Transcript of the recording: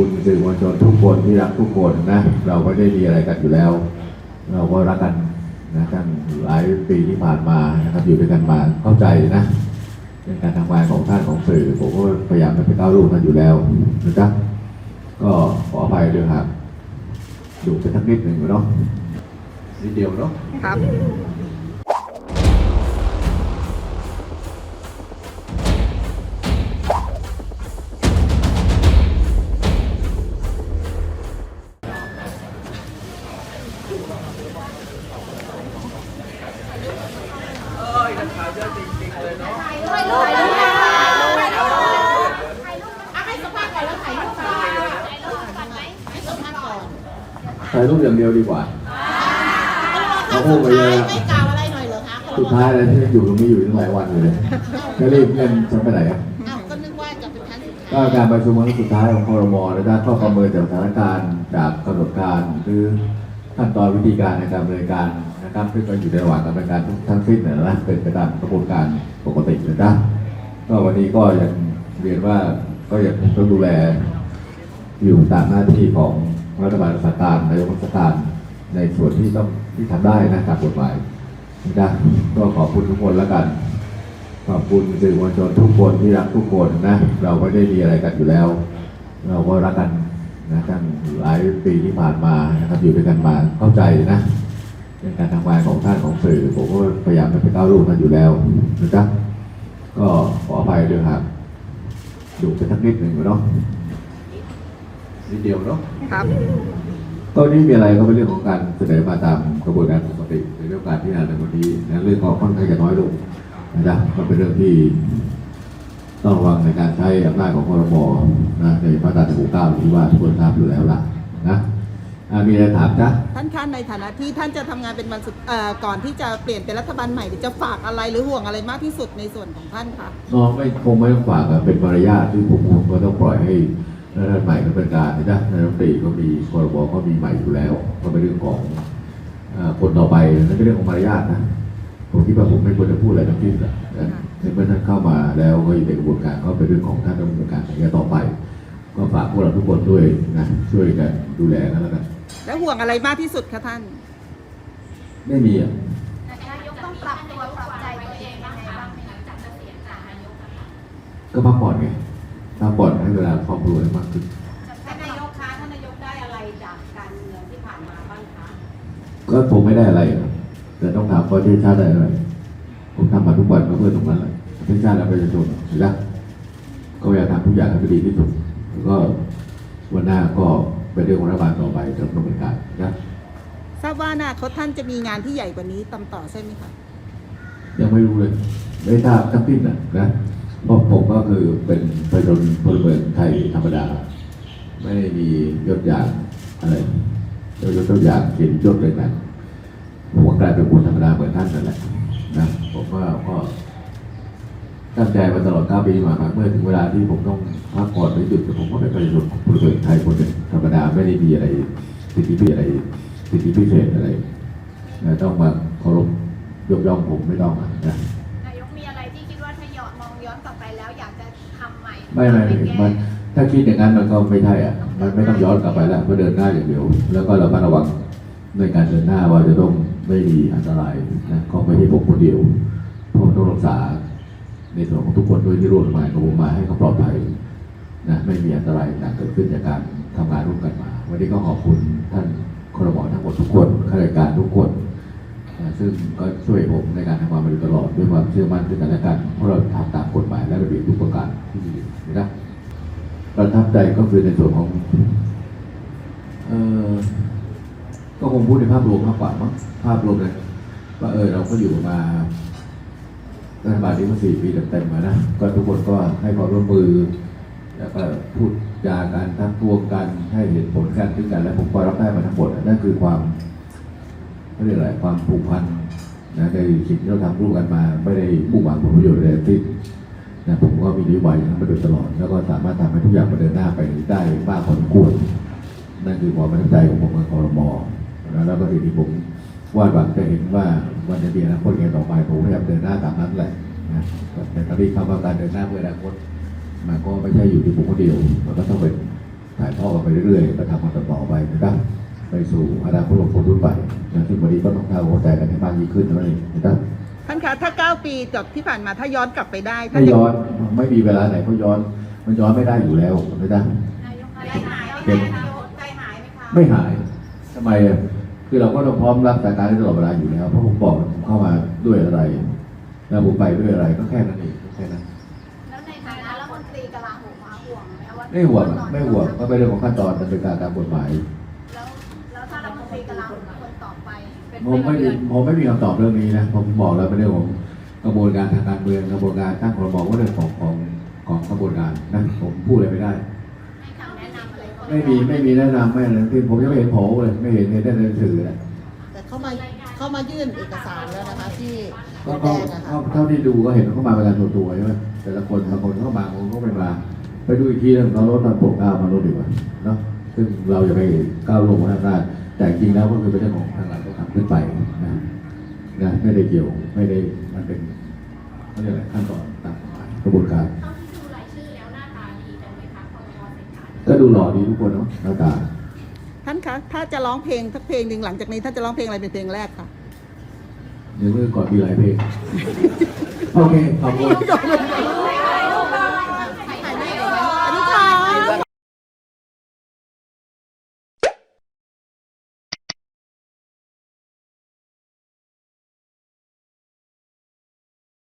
คุณสื่อมวลชนทุกคนที่รักทุกคนนะ เราไม่ได้มีอะไรกันอยู่แล้ว เราก็รักกันนะตั้งหลายปีที่ผ่านมานะครับอยู่ด้วยกันมาเข้าใจนะในการทำงานของท่านของสื่อผมก็พยายามไม่ไปก้าวล่วงท่านอยู่แล้วนะครับก็ขออภัยด้วยครับดูไปสักนิดหนึ่งเนาะนิดเดียวเนาะครับ ถ่ายรูปอย่างเดียวดีกว่า เขาพูดไปเยอะไม่กล่าวอะไรหน่อยเหรอคะสุดท้ายอะไรที่อยู่ตรงนี้อยู่ตั้งหลายวันอยู่เลยก็รีบเล่นจะไปไหนอะอ้าวก็นึกว่าจะเป็นครั้งสุดก็ท้ายการประชุมครั้งสุดท้ายของคอรมอนะครับก็ประเมินจากสถานการณ์จากกำหนดการหรือขั้นตอนวิธีการในการดำเนินการนะครับซึ่งก็อยู่ในระหว่างการดำเนินการทุกทั้งสิ้นนะนะเป็นไปตามกระบวนการปกติเลยนะก็วันนี้ก็ยังเรียนว่าก็ยังคงต้องดูแลอยู่ตามหน้าที่ของ รัฐบาลราชการนายกรัฐมนตรีในส่วนที่ต้องที่ทำได้นะตามกฎหมายนะก็ขอบคุณทุกคนแล้วกัน ขอบคุณสื่อมวลชนทุกคนที่รักทุกคนนะ เราไม่ได้มีอะไรกันอยู่แล้ว เราก็รักกันนะตั้งหลายปีที่ผ่านมานะครับอยู่ด้วยกันมาเข้าใจนะในการทำงานของท่านของสื่อผมก็พยายามไม่ไปก้าวล่วงท่านอยู่แล้วนะครับก็ขออภัยด้วยครับดูไปสักนิดหนึ่งเนาะ นิดเดียวเนาะครับก็นี่มีอะไรก็เป็นเรื่องของการเสนอมาตามกระบวนการปกติในเรื่องการพิจารณาในวันนี้นะเรื่องของค่อนข้างจะน้อยลงนะครับก็เป็นเรื่องที่ต้องระวังในการใช้อำนาจของคอรมอนะในมาตราที่เก้าที่ว่าทุกคนทราบอยู่แล้วล่ะนะอะมีอะไรถามจ๊ะท่านคะในฐานะที่ท่านจะทำงานเป็นวันสุดเอ่อก่อนที่จะเปลี่ยนเป็นรัฐบาลใหม่หรือจะฝากอะไรหรือห่วงอะไรมากที่สุดในส่วนของท่านคะน้องไม่คงไม่ต้องฝากอะเป็นมารยาทที่ผมคงก็ต้องปล่อยให้ รัฐบาลใหม่ดำเนินการนะจ๊ะนายรัฐมนตรีก็มีคอรมอก็มีใหม่อยู่แล้วก็เป็นเรื่องของอ่าคนต่อไปนั่นเป็นเรื่องของมารยาทนะผมคิดว่าผมไม่ควรจะพูดอะไรทั้งสิ้นอะนะในเมื่อท่านเข้ามาแล้วก็อยู่ในกระบวนการก็เป็นเรื่องของท่านดำเนินการอย่างต่อไป ก็ฝากพวกเราทุกคนด้วยนะช่วยกันดูแลกันแล้วกันและห่วงอะไรมากที่สุดคะท่าน ไม่มีอะนายกต้องปรับตัวปรับใจตัวเองบ้างไหมบ้างไหมหลังจากเกษียณจากนายกอะค่ะก็พักผ่อนไงพักผ่อน ให้เวลาครอบครัวให้มากขึ้น ท่านนายกคะท่านนายกได้อะไรจากการเมืองที่ผ่านมาบ้างคะก็ผมไม่ได้อะไรหรอกแต่ต้องถามว่าประเทศชาติได้อะไร ผมทำมาทุกวันก็เพื่อตรงนั้นแหละประเทศชาติและประชาชนเห็นไหมก็พยายามทำทุกอย่างให้ดีที่สุดแล้วก็วันหน้าก็เป็นเรื่องของรัฐบาลต่อไปจะดำเนินการนะทราบว่าอนาคตท่านจะมีงานที่ใหญ่กว่านี้ตามต่อใช่ไหมคะ ยังไม่รู้เลย ไม่ทราบทั้งสิ้นนะนะ เพราะผมก็คือเป็นประชาชนพลเมืองไทยธรรมดา ไม่ได้มียศอย่างอะไรยศยศอย่างเขียนยศเลยนะผมก็กลายเป็นคนธรรมดาเหมือนท่านนั่นแหละนะผมก็ก็ตั้งใจมาตลอด9ปีที่ผ่านมาเมื่อถึงเวลาที่ผมต้องพักผ่อนหรือหยุดผมก็เป็นประชาชนพลเมืองไทยคนหนึ่งธรรมดาไม่ได้มีอะไรสิทธิพิเศษอะไรสิทธิพิเศษอะไรต้องมาเคารพยกย่องผมไม่ต้องนะ ย้อนมองย้อนกลับไปแล้วอยากจะทำใหม่ไม่ไม่ไม่ปแก้มันถ้าคิดอย่างนั้นมันก็ไม่ใช่อะ มันไม่ต้องย้อนกลับไปแล้วก็เดินหน้าอย่างเดียว แล้วก็เราก็ระวังในการเดินหน้าว่าจะต้องไม่มีอันตรายนะก็ไม่ใช่ผมคนเดียวเพราะต้องรักษา ในส่วนของทุกคนด้วยที่ร่วมทำงานกับผมมาให้เขาปลอดภัยนะไม่มีอันตรายต่างเกิดขึ้นจากการทำงานร่วมกันมา วันนี้ก็ขอบคุณท่านครมทั้งหมดทุกคนข้าราชการทุกคนนะ ซึ่งก็ช่วยผมในการทำงานมาโดยตลอดด้วยความเชื่อมั่นซึ่งกันและกันเพราะเราทำตามกฎหมายและระเบียบทุกประการที่มีนะครับประทับใจก็คือในส่วนของเออก็คงพูดในภาพรวมมากกว่ามั้งภาพรวมเลยว่าเออเราก็อยู่มารัฐบาลนี้มาสี่ปีเต็มๆมานะก็ทุกคนก็ให้ความร่วมมือ แล้วก็พูดจากันทักท้วงกันให้เหตุผลกันซึ่งกันและผมก็รับได้มาทั้งหมดนั่นคือความ ไม่เรียกอะไรความผูกพันนะในสิ่งที่เราทำร่วมกันมา ไม่ได้มุ่งหวังผลประโยชน์ใดทั้งสิ้นนะผมก็มีนโยบายอย่างนั้นมาโดยตลอด แล้วก็สามารถทำให้ทุกอย่างมันเดินหน้าไปได้มากพอสมควรนั่นคือความประทับใจของผมกับคอรมอนะแล้วก็สิ่งที่ผมวาดหวังจะเห็นว่าวันจะมีอนาคตยังไงต่อไปผมพยายามเดินหน้าตามนั้นแหละนะแต่ตอนนี้คำว่าการเดินหน้าเพื่ออนาคตมันก็ไม่ใช่อยู่ที่ผมคนเดียวมันก็ต้องเป็นถ่ายทอดกันไปเรื่อยๆก็ทำกันต่อไปนะครับ ไปสู่อนาคตของคนรุ่นใหม่นะซึ่งวันนี้ก็ต้องทำความเข้าใจกันให้มากยิ่งขึ้นเท่านั้นเองนะครับท่านคะถ้า 9 ปีจากที่ผ่านมาถ้าย้อนกลับไปได้ท่าไม่นจะย้อนไม่มีเวลาไหนเขาย้อน มันย้อนไม่ได้อยู่แล้วนะครับใจหายไหมเป็นใจหายไหมคะไม่หายทำไมอะคือเราก็ต้องพร้อมรับสถานการณ์ได้ตลอดเวลาอยู่แล้วเพราะผมบอกผมเข้ามาด้วยอะไรแล้วผมไปด้วยอะไรก็แค่นั้นเองแค่นั้นแล้วในฐานะรัฐมนตรีกลาโหมมาห่วงไหมว่าไม่ห่วงอะไม่ห่วงก็เป็นเรื่องของขั้นตอนดำเนินการตามกฎหมาย ผมไม่มีผมไม่มีคำตอบเรื่องนี้นะ ผมบอกแล้วเป็นเรื่องของกระบวนการทางการเมืองกระบวนการตั้งครมว่าเรื่องของของของกระบวนการนะผมพูดอะไรไม่ได้ให้คำแนะนำอะไรคนไม่มีไม่มีแนะนำไม่อะไรทั้งสิ้นผมยังไม่เห็นโผล่เลยไม่เห็นเห็นได้ในหนังสือนะแต่เข้ามาเข้ามายื่นเอกสารแล้วนะคะที่ก็แดก็งอะค่ะก็เท่าที่ดูก็เห็นเขามาเป็นการตัวตัวๆใช่ไหมแต่ละคนบางคนเข้ามาบางคนก็ไม่มา ไปดูอีกทีนึงเราลดตอนปกเก้ามาลดดีกว่าเนาะซึ่งเราอย่าไปก้าวลงมาทางด้านแต่จริงแล้วก็คือเป็นเรื่องของทางหลังต้องทำ ขึ้นไปนะนะไม่ได้เกี่ยวไม่ได้มันเป็นเขาเรียกอะไรขั้นตอนตามกฎหมายกระบวนการเท่าที่ดูรายชื่อแล้วหน้าตาดีจังไหมคะพอพอเสร็จการก็ดูหล่อดีทุกคนเนาะหน้าตาท่านคะถ้าจะร้องเพลงสักเพลงหนึ่งหลังจากนี้ท่านจะร้องเพลงอะไรเป็นเพลงแรกคะเดี๋ยวเมื่อก่อนมีหลายเพลงโอเคขอบคุณ